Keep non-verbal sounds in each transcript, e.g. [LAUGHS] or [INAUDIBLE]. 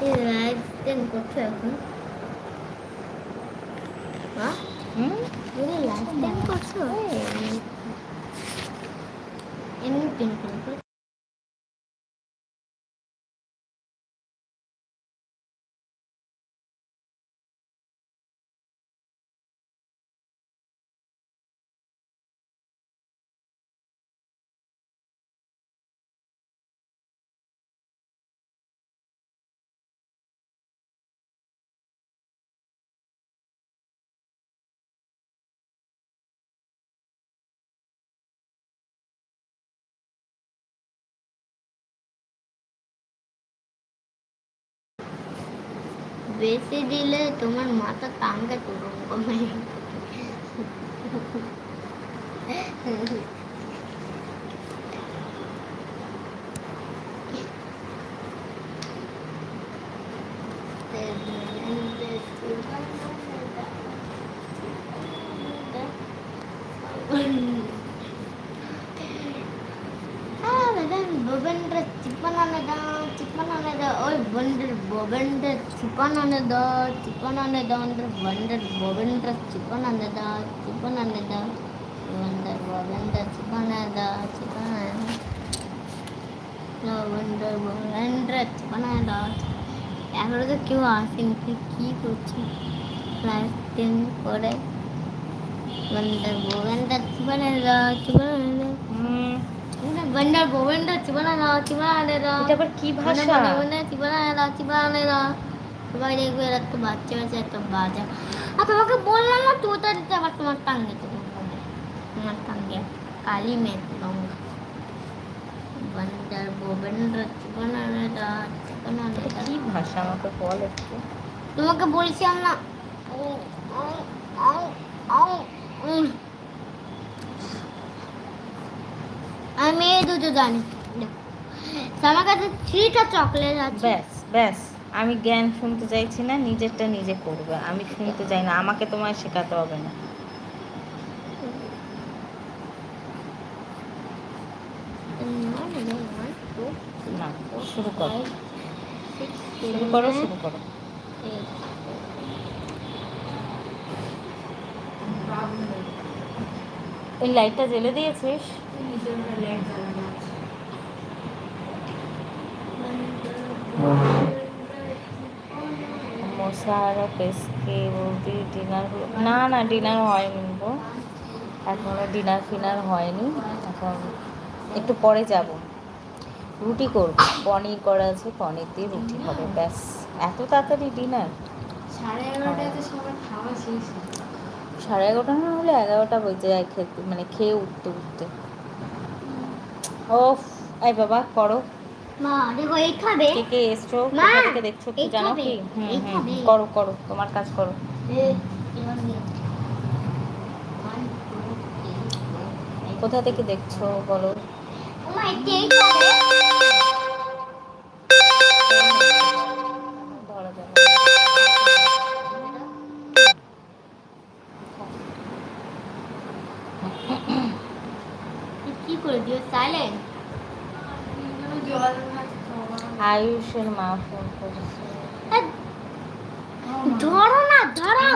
Live stream করছ এখন? হ্যাঁ লাইভ স্ট্রিম করছ? এমনি স্ট্রিম বেশি দিলে তোমার মাথা টাঙ্গা তুলবে ஆ அதான் பொபன்ற சிப்பனானதான் சிப்பனானதான் ஓய் பொன்று பொபன்ற ಚಿಕ್ಕನೊಂದದ ಚಿಕ್ಕನೊಂದದ ಅಂದ್ರೆ ವಂಡರ್ ಭವೇಂದ್ರ ಚಿಕ್ಕನೊಂದದ ಚಿಕ್ಕನೊಂದದ ವಂಡರ್ ಭವೇಂದ್ರ ಚಿಕ್ಕನದ ಚಿಕ್ಕನ ವಂಡರ್ ಭವೇಂದ್ರ ಚಿಕ್ಕನದ ಯಾರದು ಕ್ಯೂ ಆಸೆ ಕೀ ಕೊಚ್ಚಿ ಕ್ಲಾಸ್ ಟೆನ್ ಕೊಡೆ ವಂಡರ್ ಭವೇಂದ್ರ ಚಿಕ್ಕನದ ಚಿಕ್ಕನದ ವಂಡರ್ ಭವೇಂದ್ರ ಚಿಕ್ಕನದ ಚಿಕ್ಕನದ কি ভাষা চিবানা চিবানা সবাই দেখবে এরা তো বাচ্চা বাচ্চা একটা বাজা। আর তোমাকে বললাম না তো দিতে আবার তোমার টাঙ্গে তোমার টাঙ্গে কালি কি ভাষা? আমাকে বল একটু। তোমাকে বলছিলাম না। আমি এই দুটো জানি। আমার কাছে থ্রিটা চকলেট আছে। ব্যাস ব্যাস। আমি জ্ঞান শুনতে চাইছি না, নিজেরটা নিজে করবে। আমি শুনতে চাই না, আমাকে তোমায় শেখাতে হবে না। না ওই লাইটটা জ্বেলে দিয়েছিস? মশারা পেসকে বলতে ডিনার না না ডিনার হয়নি গো। এখনও ডিনার ফিনার হয়নি। এখন একটু পরে যাব। রুটি করব। পনির করা আছে পনির দিয়ে রুটি হবে। ব্যাস এত তাড়াতাড়ি ডিনার সাড়ে এগারোটাতে সবার খাওয়া শেষ সাড়ে এগারোটা না হলে এগারোটা বেজে যায় খেতে মানে খেয়ে উঠতে উঠতে। ও এই বাবা করো। মা দেখো এই খাবে? কে কে এসছো? কোথা থেকে দেখছ একটু জানো কি? হুম হুম করো করো তোমার কাজ করো। কোথা থেকে দেখছ বলো? কি করে দিও? সাইলেন্ট আয়ুষের মা ফোন করেছে। ধরো না ধরো।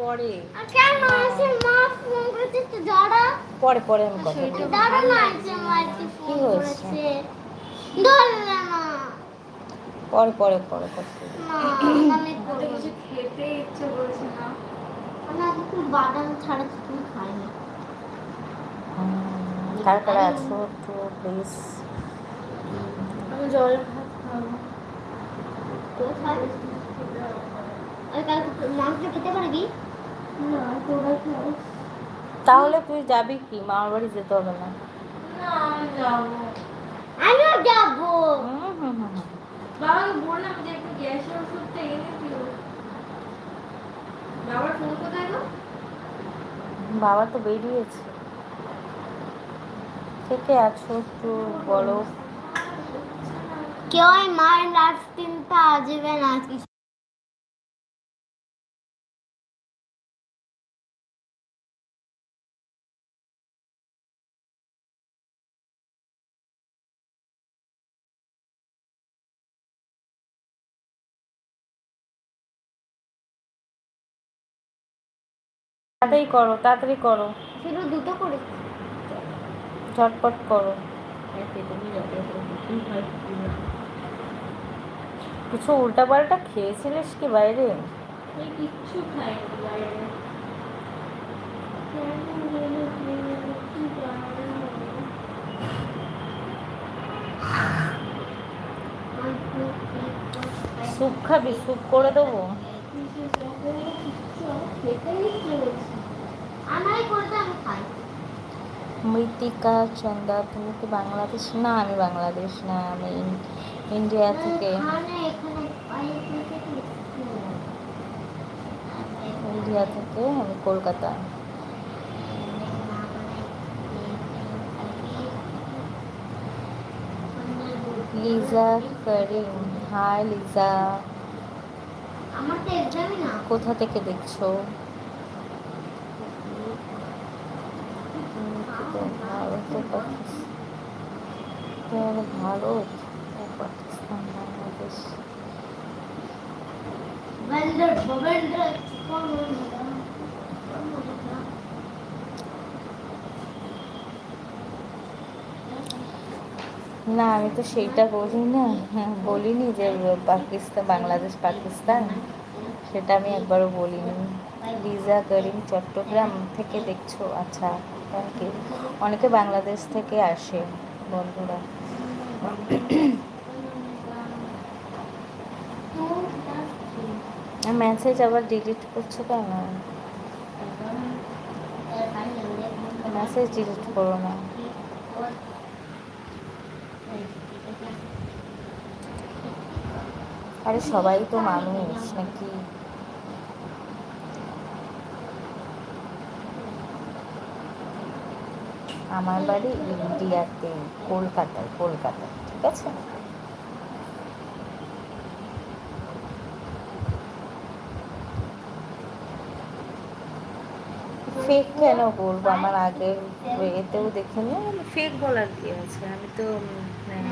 পরে। কেন? এসে মা ফোন করেছে তো ধরো। পরে পরে আমি কথা। ধরো না এসে মা কি হয়েছে? ধরলে না। পরে পরে পরে। না আমি করব খেতে ইচ্ছে করছে না। না একটু বাদাম ছাড়া তো তুমি খাই না কার কারা আছো একটু প্লিজ আমি জল ভাত খাব তো খাই আর কালকে মাংস খেতে পারবি? না তোরা তাহলে তুই যাবি কি? মামার বাড়ি যেতে হবে না। না আমিও যাব। হুম হুম হুম হুম। বাবাকে বললাম যে একটু গ্যাসের ওষুধটা এনে দিও বাবার ফোন কোথায় গো? বাবা তো বেরিয়েছে। থেকে আছো একটু বলো। কেউ মার লাইফ স্ট্রিমটা আসবে না কিছু তাড়াতাড়ি করো তাড়াতাড়ি করো। শুধু দুটো করে। ঝটপট করো। কিছু উল্টাপাল্টা খেয়েছিলিস কি বাইরে? কিচ্ছু খাইনি বাইরে। স্যুপ খাবি স্যুপ করে দেবো। মৃত্তিকা চন্দা তুমি কি বাংলাদেশ? না আমি বাংলাদেশ না আমি ইন্ডিয়া থেকে? ইন্ডিয়া থেকে আমি কলকাতা। লিজা করিম। হাই, লিজা। কোথা থেকে দেখছ? ভারত ভারত ও পাকিস্তান বাংলাদেশ বন্দর বন্দর না আমি তো সেইটা বলি না বলিনি যে পাকিস্তান বাংলাদেশ পাকিস্তান। সেটা আমি একবারও বলিনি। লিজা করিম চট্টগ্রাম থেকে দেখছ? আচ্ছা থ্যাংক ইউ অনেকে বাংলাদেশ থেকে আসে বন্ধুরা। মেসেজ আবার ডিলিট করছ কেন? মেসেজ ডিলিট করো না। আরে সবাই তো মানুষ নাকি? আমার বাড়ি ইন্ডিয়াতে, কলকাতায় কলকাতায়, ঠিক আছে? ফেক কেন বলব? আমার আগের এতেও দেখিনি। ফেক বলার কি আছে? আমি তো হ্যাঁ,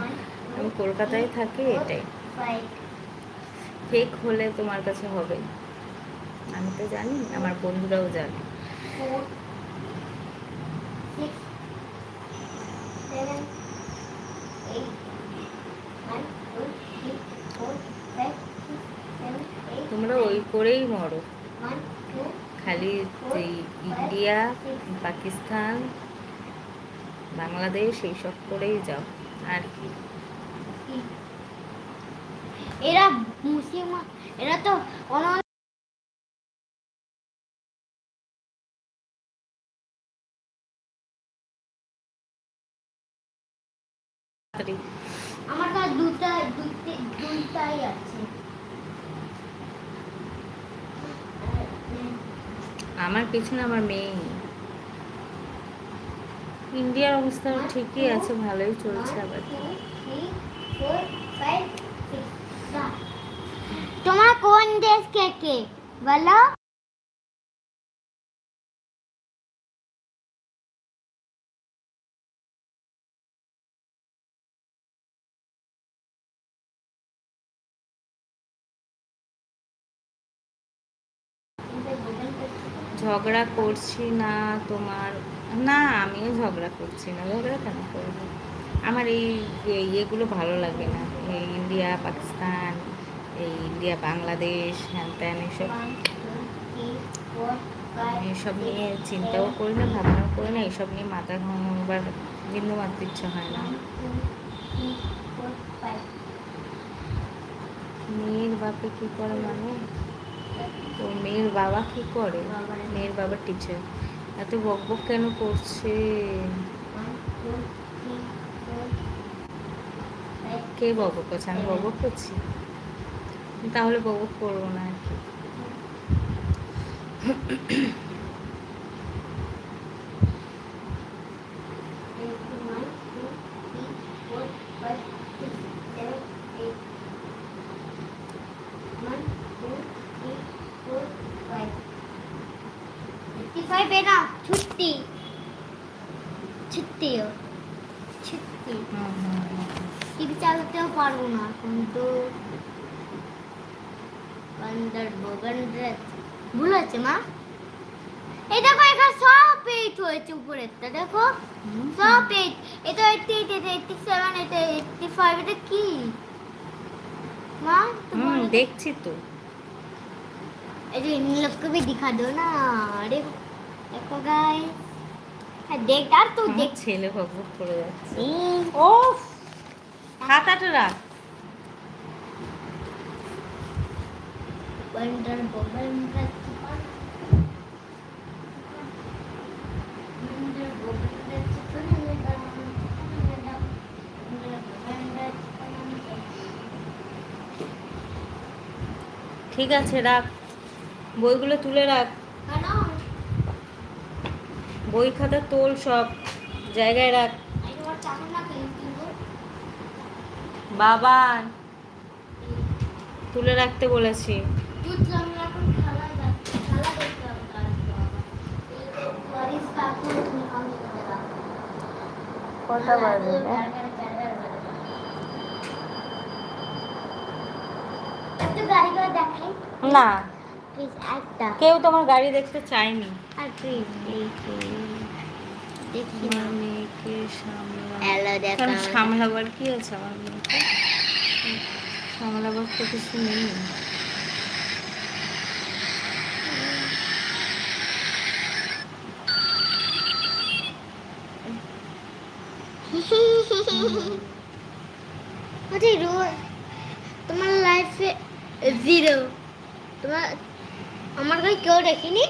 আমি কলকাতায় থাকি এটাই। ফেক হলে তোমার কাছে হবে। আমি তো জানি আমার বন্ধুরাও জানে। তোমরা ওই করেই মরো। খালি এই ইন্ডিয়া পাকিস্তান বাংলাদেশ এইসব করেই যাও আর কি। এরা মুসলিম এরা তো অন্য আমার কাছে দুটা দুটি দুইটাই আছে। আমার পেছনে আমার মেয়ে। ইন্ডিয়ার অবস্থা ঠিকই আছে, ভালোই চলছে আবার। তোমার কোন দেশ কে কে? বলো। ঝগড়া করছি না তোমার, না, আমিও ঝগড়া করছি না। ঝগড়া কেন করব? আমার এই ইয়েগুলো ভালো লাগে না। এই ইন্ডিয়া, পাকিস্তান, এই ইন্ডিয়া, বাংলাদেশ, হ্যান ত্যান এসব এসব নিয়ে চিন্তাও করি না, ভাবনাও করি না। এসব নিয়ে মাথা ঘামাবার বিন্দু মাত্র ইচ্ছা হয় না। মেয়ের বাপে কী করে মানে? তো মেয়ের বাবা কি করে? মেয়ের বাবা টিচার এত বক বক কেন করছে? কে বক করছে? আমি বক বক করছি? তাহলে বক বক করব না আর কি ফাইভ এরা ছুটি ছুটি ছুটি হুম হুম হুম টিভি চালাতেও পারবো না কিন্তু বন্দর বগন্ড্রেস ভুল আছে মা এই দেখো এখানে সব পেজ হয়েছে উপরেরটা দেখো সব পেজ এটা এইটটি এইট এটা এইটটি সেভেন এটা এইটটি ফাইভ এটা কি মা হুম তোমার দেখছি তো এই যে इन लोग को भी दिखा दो ना अरे देखो गाइस হ্যাঁ, দেখ আর তো দেখ। ছেলে ভগবত করে যাচ্ছে। ও খাতাটা রাখ। ঠিক আছে রাখ। বইগুলো তুলে রাখ। বই খাতা তোল সব জায়গায় রাখ। বাবা তুলে রাখতে বলেছি। না। কেউ তোমার গাড়ি দেখতে চায়নি। সামলাবার কি আছে আমার মেয়েকে সামলাবার তো কিছু নেই। [LAUGHS] তোমার লাইফে জিরো তোমার আমার কাছে কেউ দেখিনি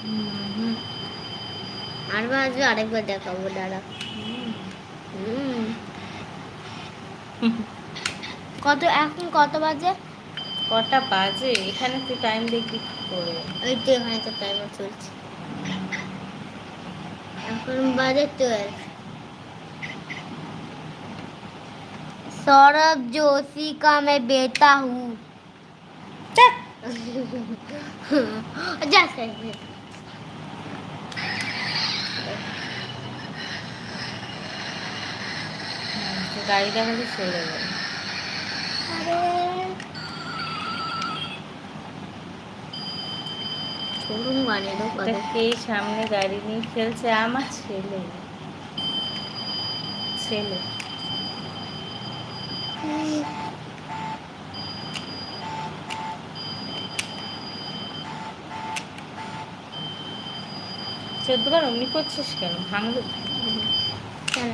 হুম, আর আসবে আরেকবার দেখাবো দাঁড়া হুম। [LAUGHS] কত এখন কত বাজে কটা বাজে এখানে তুই টাইম দেখবি কি করে ওই তো এখানে তো টাইমার চলছে এখন বাজে টুয়েলভ सौरभ जोशी का मैं बेटा हूँ Just like this. গাড়ি দেখালে চলে যাবে এই সামনে গাড়ি নিয়ে খেলছে আমার ছেলে ছেলে চোদ্দবার অমনি করছিস কেন? ভাঙলো কেন? হুম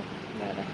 করেছে দাঁড়া